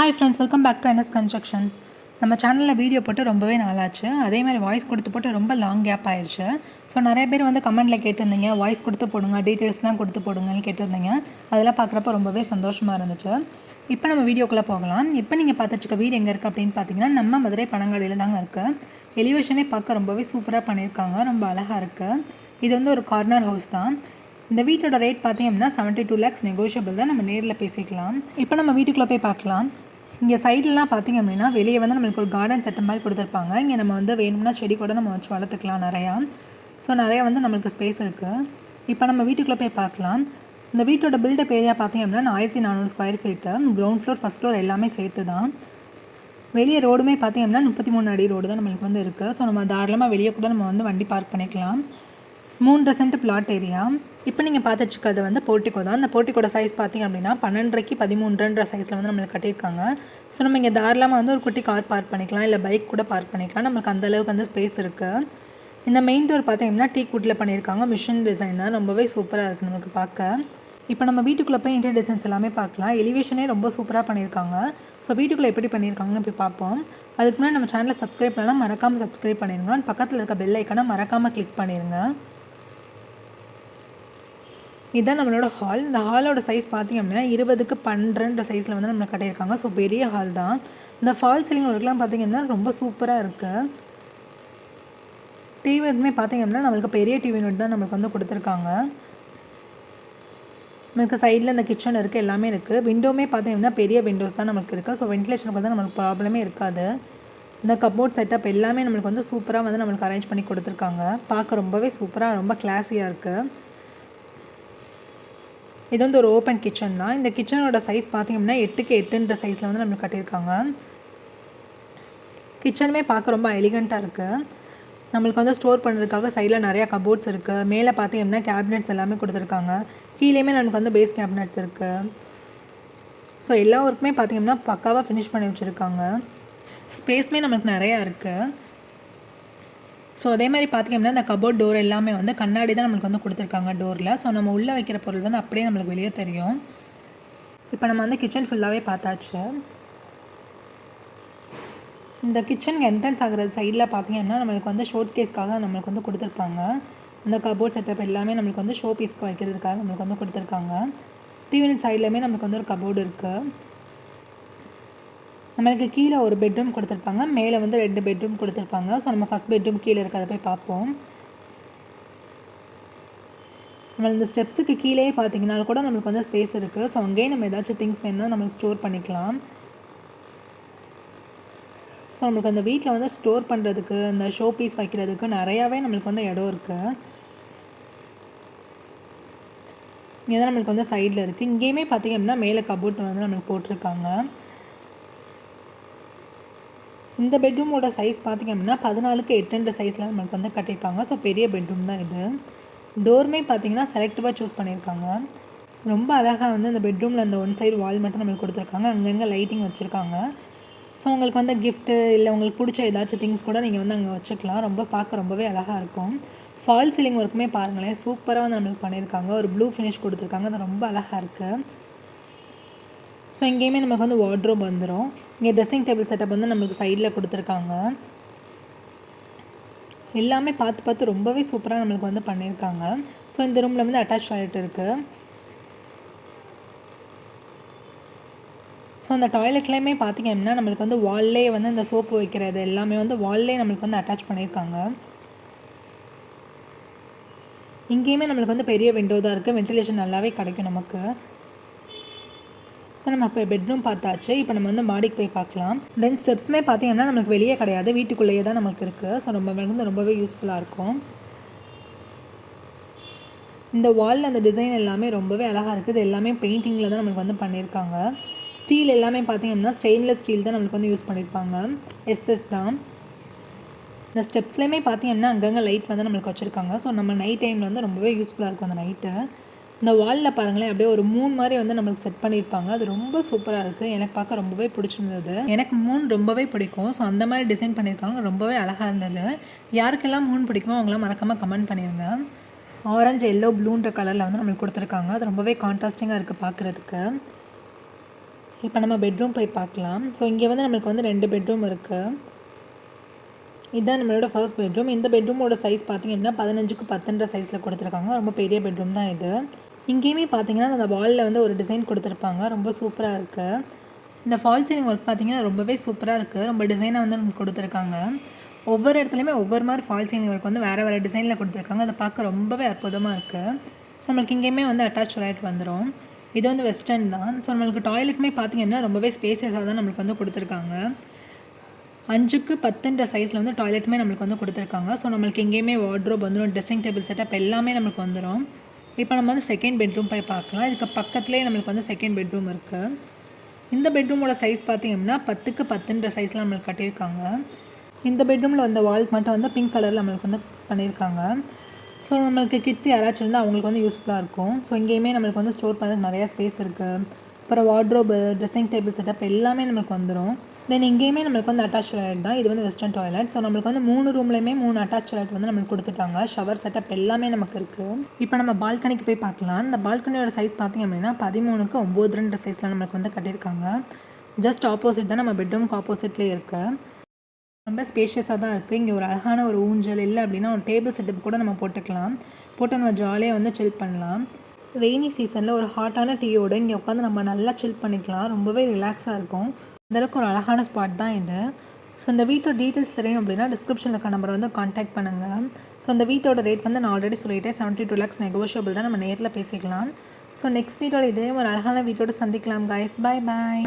Hi friends welcome back to NS construction நம்ம சேனலில் video போட்டு ரொம்பவே நாளாச்சு. அதே மாதிரி வாய்ஸ் கொடுத்து போட்டு ரொம்ப லாங் கேப் ஆயிடுச்சு ஸோ நிறைய பேர் வந்து கமெண்ட்டில் கேட்டிருந்தீங்க. வாய்ஸ் கொடுத்து போடுங்க டீட்டெயில்ஸ்லாம் கொடுத்து போடுங்கன்னு கேட்டிருந்தீங்க. அதெல்லாம் பார்க்குறப்ப ரொம்பவே சந்தோஷமாக இருந்துச்சு. இப்போ நம்ம வீடியோக்குள்ளே போகலாம். இப்போ நீங்கள் பார்த்துட்டு வீடு எங்கே இருக்குது அப்படின்னு பார்த்தீங்கன்னா நம்ம மதுரை பனங்காடியில் தாங்க இருக்குது எலிவேஷனே பார்க்க ரொம்பவே சூப்பராக பண்ணியிருக்காங்க. ரொம்ப அழகாக இருக்குது இது வந்து ஒரு கார்னர் ஹவுஸ் தான். இந்த வீட்டோட ரேட் பார்த்தீங்க அப்படின்னா செவன்ட்டி டூ லேக்ஸ் நெகோஷியபிள் தான். நம்ம நேரில் பேசிக்கலாம். இப்போ நம்ம வீட்டுக்குள்ளே போய் பார்க்கலாம். இங்கே சைட்லலாம் பார்த்திங்க அப்படின்னா வெளியே வந்து நம்மளுக்கு ஒரு கார்டன் செட்டப் மாதிரி கொடுத்துருப்பாங்க. இங்கே நம்ம வந்து வேணும்னா செடி கூட நம்ம வச்சு வளர்த்துக்கலாம் நிறையா. ஸோ நிறையா வந்து நம்மளுக்கு ஸ்பேஸ் இருக்குது இப்போ நம்ம வீட்டுக்குள்ளே போய் பார்க்கலாம். இந்த வீட்டோட பில்டப் ஏரியா பார்த்திங்க அப்படின்னா ஆயிரத்தி நானூறு square feet ground floor first floor எல்லாமே சேர்த்து தான். வெளியே ரோடுமே பார்த்திங்க அப்படின்னா முப்பத்தி மூணு அடி ரோடு தான் நம்மளுக்கு வந்து இருக்குது ஸோ நம்ம தாராளமாக வெளியே கூட நம்ம வந்து வண்டி பார்க் பண்ணிக்கலாம். மூன்றரை சென்ட் பிளாட் ஏரியா இப்போ நீங்கள் பார்த்துட்டு வந்து போர்ட்டிகோ தான். அந்த போர்ட்டிக்கோட சைஸ் பார்த்திங்க அப்படின்னா பன்னெண்டரைக்கு பதிமூன்றுன்ற சைஸில் வந்து நம்மளுக்கு கட்டியிருக்காங்க. ஸோ நம்ம இங்கே தாராளமாக வந்து ஒரு குட்டி கார் பார்க் பண்ணிக்கலாம். இல்லை பைக் கூட பார்க் பண்ணிக்கலாம். நம்மளுக்கு அந்தளவுக்கு வந்து ஸ்பேஸ் இருக்குது இந்த மெயின் டோர் பார்த்தீங்கன்னா டீ குட்டில் பண்ணியிருக்காங்க. மிஷின் டிசைன் தான். ரொம்பவே சூப்பராக இருக்குது நமக்கு பார்க்க. இப்போ நம்ம வீட்டுக்குள்ளே போய் இன்டர் டிசைன்ஸ் எல்லாமே பார்க்கலாம். எலிவேஷனே ரொம்ப சூப்பராக பண்ணியிருக்காங்க. ஸோ வீட்டுக்குள்ளே எப்படி பண்ணியிருக்காங்கன்னு போய் பார்ப்போம். அதுக்கு முன்னாடி நம்ம சேனலை சப்ஸ்கிரைப் பண்ணலாம் மறக்காமல் சப்ஸ்கிரைப் பண்ணிடுங்க பக்கத்தில் இருக்க பெல் ஐக்கனை மறக்காமல் கிளிக் பண்ணிடுங்க இதுதான் நம்மளோட ஹால் இந்த ஹாலோட சைஸ் பார்த்திங்க அப்படின்னா இருபதுக்கு பன்னெண்டு சைஸில் வந்து நம்மளுக்கு கட்டியிருக்காங்க. ஸோ பெரிய ஹால் தான். இந்த ஃபால் சீலிங் ஒர்க்லாம் பார்த்திங்கன்னா ரொம்ப சூப்பராக இருக்குது டிவி யூனிட்மே பார்த்திங்க அப்படின்னா நம்மளுக்கு பெரிய டிவி யூனிட் தான் நம்மளுக்கு வந்து கொடுத்துருக்காங்க. நம்மளுக்கு சைடில் இந்த கிச்சன் இருக்குது எல்லாமே இருக்குது விண்டோமே பார்த்தீங்கன்னா பெரிய விண்டோஸ் தான் நமக்கு இருக்குது ஸோ வென்டிலேஷனுக்கு வந்து நம்மளுக்கு ப்ராப்ளமே இருக்காது. இந்த கப்போர்ட் செட்டப் எல்லாமே நம்மளுக்கு வந்து சூப்பராக வந்து நம்மளுக்கு அரேஞ்ச் பண்ணி கொடுத்துருக்காங்க. பார்க்க ரொம்பவே சூப்பராக ரொம்ப கிளாஸியாக இருக்குது இது வந்து ஒரு ஓப்பன் கிச்சன் தான். இந்த கிச்சனோட சைஸ் பார்த்திங்கன்னா எட்டுக்கு எட்டுன்ற சைஸில் வந்து நம்மளுக்கு கட்டியிருக்காங்க. கிச்சனுமே பார்க்க ரொம்ப எலிகண்ட்டாக இருக்குது நம்மளுக்கு வந்து ஸ்டோர் பண்ணுறதுக்காக சைடில் நிறையா கபோர்ட்ஸ் இருக்குது மேலே பார்த்தீங்கன்னா கேபினெட்ஸ் எல்லாமே கொடுத்துருக்காங்க. கீழேயுமே நமக்கு வந்து பேஸ் கேபினெட்ஸ் இருக்குது ஸோ எல்லா ஒர்க்குமே பார்த்திங்கன்னா பக்காவாக ஃபினிஷ் பண்ணி வச்சுருக்காங்க. ஸ்பேஸுமே நம்மளுக்கு நிறையா இருக்குது ஸோ அதே மாதிரி பார்த்திங்க அப்படின்னா இந்த கபோர்ட் டோர் எல்லாமே வந்து கண்ணாடி தான் நம்மளுக்கு வந்து கொடுத்துருக்காங்க டோரில் ஸோ நம்ம உள்ளே வைக்கிற பொருள் வந்து அப்படியே நம்மளுக்கு வெளியே தெரியும். இப்போ நம்ம வந்து கிச்சன் ஃபுல்லாகவே பார்த்தாச்சு. இந்த கிச்சனுக்கு என்ட்ரன்ஸ் ஆகிற சைடில் பார்த்தீங்கன்னா நம்மளுக்கு வந்து ஷோட் கேஸ்க்காக நம்மளுக்கு வந்து கொடுத்துருப்பாங்க. இந்த கபோர்ட் செட்டப் எல்லாமே நம்மளுக்கு வந்து ஷோ பீஸ்க்கு வைக்கிறதுக்காக நம்மளுக்கு வந்து கொடுத்துருக்காங்க. டிவி சைட்லேயுமே நம்மளுக்கு வந்து ஒரு கபோர்டு இருக்குது நம்மளுக்கு கீழே ஒரு பெட்ரூம் கொடுத்துருப்பாங்க மேலே வந்து ரெண்டு பெட்ரூம் கொடுத்துருப்பாங்க. ஸோ நம்ம ஃபஸ்ட் பெட்ரூம் கீழே இருக்கிறத போய் பார்ப்போம். நம்ம இந்த ஸ்டெப்ஸுக்கு கீழே பார்த்தீங்கன்னா கூட நம்மளுக்கு வந்து ஸ்பேஸ் இருக்குது ஸோ அங்கேயே நம்ம ஏதாச்சும் திங்ஸ் வேணும்னா நம்மளுக்கு ஸ்டோர் பண்ணிக்கலாம். ஸோ நம்மளுக்கு அந்த வீட்டில் வந்து ஸ்டோர் பண்ணுறதுக்கு அந்த ஷோ பீஸ் வைக்கிறதுக்கு நிறையாவே நம்மளுக்கு வந்து இடம் இருக்குது இங்கே தான் நம்மளுக்கு வந்து சைடில் இருக்குது இங்கேயுமே பார்த்திங்க அப்படின்னா மேலே கபோர்ட் வந்து நம்மளுக்கு போட்டிருக்காங்க. இந்த பெட்ரூமோட சைஸ் பார்த்திங்க அப்படின்னா பதினாலுக்கு எட்டுன்ற சைஸில் நம்மளுக்கு வந்து கட்டியிருக்காங்க. ஸோ பெரிய பெட்ரூம் தான் இது. டோருமே பார்த்தீங்கன்னா செலக்டிவாக சூஸ் பண்ணியிருக்காங்க. ரொம்ப அழகாக வந்து அந்த பெட்ரூமில் அந்த ஒன் சைடு வால் மட்டும் நம்மளுக்கு கொடுத்துருக்காங்க. அங்கங்கே லைட்டிங் வச்சுருக்காங்க. ஸோ உங்களுக்கு வந்து கிஃப்ட்டு இல்லை உங்களுக்கு பிடிச்ச ஏதாச்சும் திங்ஸ் கூட நீங்கள் வந்து அங்கே வச்சுக்கலாம். ரொம்ப பார்க்க ரொம்பவே அழகாக இருக்கும். ஃபால் சீலிங் ஒர்க்குமே பாருங்களேன். சூப்பராக வந்து நம்மளுக்கு பண்ணியிருக்காங்க. ஒரு ப்ளூ ஃபினிஷ் கொடுத்துருக்காங்க. அது ரொம்ப அழகாக இருக்குது ஸோ இங்கேயுமே நமக்கு வந்து வார்ட்ரோப் வந்துடும் இங்கே ட்ரெஸ்ஸிங் டேபிள் செட்டப் வந்து நம்மளுக்கு சைடில் கொடுத்துருக்காங்க. எல்லாமே பார்த்து பார்த்து ரொம்பவே சூப்பராக நம்மளுக்கு வந்து பண்ணியிருக்காங்க ஸோ இந்த ரூமில் வந்து அட்டாச் டாய்லெட் இருக்குது ஸோ அந்த டாய்லெட்லேயுமே பார்த்திங்க அப்படின்னா நம்மளுக்கு வந்து வால்லே வந்து இந்த சோப்பு வைக்கிறது எல்லாமே வந்து வால்லே நம்மளுக்கு வந்து அட்டாச் பண்ணியிருக்காங்க இங்கேயுமே நம்மளுக்கு வந்து பெரிய விண்டோ தான் இருக்குது வென்டிலேஷன் நல்லாவே கிடைக்கும் நமக்கு. ஸோ நம்ம இப்போ பெட்ரூம் பார்த்தாச்சு. இப்போ நம்ம வந்து மாடிக்கு போய் பார்க்கலாம். தென் ஸ்டெப்ஸுமே பார்த்தீங்கன்னா நம்மளுக்கு வெளியே கிடையாது. வீட்டுக்குள்ளேயே தான் நமக்கு இருக்குது ஸோ நம்ம வந்து ரொம்பவே யூஸ்ஃபுல்லாக இருக்கும். இந்த வாலில் அந்த டிசைன் எல்லாமே ரொம்பவே அழகாக இருக்குது எல்லாமே பெயிண்டிங்கில் தான் நம்மளுக்கு வந்து பண்ணியிருக்காங்க. ஸ்டீல் எல்லாமே பார்த்தீங்கன்னா ஸ்டெயின்லெஸ் ஸ்டீல் தான் நம்மளுக்கு வந்து யூஸ் பண்ணியிருப்பாங்க. எஸ்எஸ் தான். இந்த ஸ்டெப்ஸ்லேயுமே பார்த்தீங்கன்னா அங்கங்கே லைட் வந்து நம்மளுக்கு வச்சுருக்காங்க. ஸோ நம்ம நைட் டைமில் வந்து ரொம்பவே யூஸ்ஃபுல்லாக இருக்கும் அந்த நைட்டு இந்த வாலில் பாருங்களேன் அப்படியே ஒரு மூன் மாதிரி வந்து நம்மளுக்கு செட் பண்ணியிருப்பாங்க. அது ரொம்ப சூப்பராக இருக்குது எனக்கு பார்க்க ரொம்பவே பிடிச்சிருந்தது. எனக்கு மூன் ரொம்பவே பிடிக்கும். ஸோ அந்த மாதிரி டிசைன் பண்ணியிருக்காங்க ரொம்பவே அழகாக இருந்தது. யாருக்கெல்லாம் மூன் பிடிக்குமோ அவங்களாம் மறக்காமல் கமெண்ட் பண்ணிடுங்க ஆரஞ்சு எல்லோ ப்ளூன்ற கலரில் வந்து நம்மளுக்கு கொடுத்துருக்காங்க. அது ரொம்பவே கான்ட்ராஸ்டிங்காக இருக்குது பார்க்குறதுக்கு. இப்போ நம்ம பெட்ரூம் போய் பார்க்கலாம். ஸோ இங்கே வந்து நம்மளுக்கு வந்து ரெண்டு பெட்ரூம் இருக்குது இதுதான் நம்மளோட ஃபர்ஸ்ட் பெட்ரூம் இந்த பெட்ரூமோட சைஸ் பார்த்தீங்க அப்படின்னா பதினஞ்சுக்கு பத்துன்ற சைஸில் கொடுத்துருக்காங்க. ரொம்ப பெரிய பெட்ரூம் தான் இது. இங்கேயுமே பார்த்தீங்கன்னா அந்த வாலில் வந்து ஒரு டிசைன் கொடுத்துருப்பாங்க. ரொம்ப சூப்பராக இருக்குது இந்த ஃபால் சீலிங் ஒர்க் பார்த்தீங்கன்னா ரொம்பவே சூப்பராக இருக்குது ரொம்ப டிசைனாக வந்து நமக்கு கொடுத்துருக்காங்க. ஒவ்வொரு இடத்துலையுமே ஒவ்வொரு மாதிரி ஃபால் சீலிங் ஒர்க் வந்து வேறு வேறு டிசைனில் கொடுத்துருக்காங்க. அதை பார்க்க ரொம்பவே அற்புதமாக இருக்குது ஸோ நம்மளுக்கு இங்கேயுமே வந்து அட்டாச் லைட் வந்துடும் இது வந்து வெஸ்டர்ன் தான். ஸோ நம்மளுக்கு டாய்லெட்டுமே பார்த்தீங்கன்னா ரொம்பவே ஸ்பேசியஸாக தான் நம்மளுக்கு வந்து கொடுத்துருக்காங்க. அஞ்சுக்கு பத்துன்ற சைஸில் வந்து டாய்லெட்டுமே நம்மளுக்கு வந்து கொடுத்துருக்காங்க. ஸோ நம்மளுக்கு எங்கேயுமே வார்ட்ரோப் வந்துடும் ட்ரெஸ்ஸிங் டேபிள் செட்டப் எல்லாமே நம்மளுக்கு வந்துடும் இப்போ நம்ம வந்து செகண்ட் பெட்ரூம் போய் பார்க்கலாம். இதுக்கு பக்கத்துலேயே நம்மளுக்கு வந்து செகண்ட் பெட்ரூம் இருக்குது இந்த பெட்ரூமோட சைஸ் பார்த்திங்க அப்படின்னா பத்துக்கு பத்துன்ற சைஸில் நம்மளுக்கு கட்டியிருக்காங்க. இந்த பெட்ரூமில் வந்த வால்க்கு மட்டும் வந்து பிங்க் கலரில் நம்மளுக்கு வந்து பண்ணியிருக்காங்க. ஸோ நம்மளுக்கு கிட்ஸ் யாராச்சும் இருந்தால் அவங்களுக்கு வந்து யூஸ்ஃபுல்லாக இருக்கும். ஸோ இங்கேயுமே நம்மளுக்கு வந்து ஸ்டோர் பண்ணுறதுக்கு நிறையா ஸ்பேஸ் இருக்குது அப்புறம் வார்ட்ரோபு ட்ரெஸ்ஸிங் டேபிள் செட்டப் எல்லாமே நம்மளுக்கு வந்துடும் தென் இங்கேயுமே நம்மளுக்கு வந்து அட்டாச் டாய்லெட் தான். இது வந்து வெஸ்டர்ன் டாய்லெட் ஸோ நம்மளுக்கு வந்து மூணு ரூம்லேயுமே மூணு அட்டாச் டாய்லெட் வந்து நம்மளுக்கு கொடுத்துட்டாங்க. ஷவர் செட்டப் எல்லாமே நமக்கு இருக்குது இப்போ நம்ம பால்கனிக்கு போய் பார்க்கலாம். இந்த பால்கனியோட சைஸ் பார்த்திங்க அப்படின்னா பதிமூணுக்கு ஒம்பது ரெண்டு சைஸில் நம்மளுக்கு வந்து கட்டியிருக்காங்க. ஜஸ்ட் ஆப்போசிட் தான் நம்ம பெட்ரூம்க்கு ஆப்போசிட்லேயே இருக்குது ரொம்ப ஸ்பேஷியஸாக தான் இருக்குது இங்கே ஒரு அழகான ஒரு ஊஞ்சல் இல்லை அப்படின்னா ஒரு டேபிள் செட்டப் கூட நம்ம போட்டுக்கலாம். போட்டு நம்ம ஜாலியாக வந்து சில் பண்ணலாம். ரெய்னி சீசனில் ஒரு ஹாட்டான டீயோடு இங்கே உட்காந்து நம்ம நல்லா சில் பண்ணிக்கலாம். ரொம்பவே ரிலாக்ஸாக இருக்கும். அந்தளவுக்கு ஒரு அழகான ஸ்பாட் தான் இது. ஸோ இந்த வீட்டோட டீட்டெயில்ஸ் தெரியணும் அப்படின்னா டிஸ்கிரிப்ஷனில் இருக்க நம்பரை வந்து காண்டாக்ட் பண்ணுங்கள் ஸோ இந்த வீட்டோட ரேட் வந்து நான் ஆல்ரெடி சொல்லிட்டேன். செவன்ட்டி டூ லேக்ஸ் நெகோஷியபிள் தான். நம்ம நேரில் பேசிக்கலாம். ஸோ நெக்ஸ்ட் வீட்டோட இதே ஒரு அழகான வீட்டோட சந்திக்கலாம் கைஸ் பாய் பாய்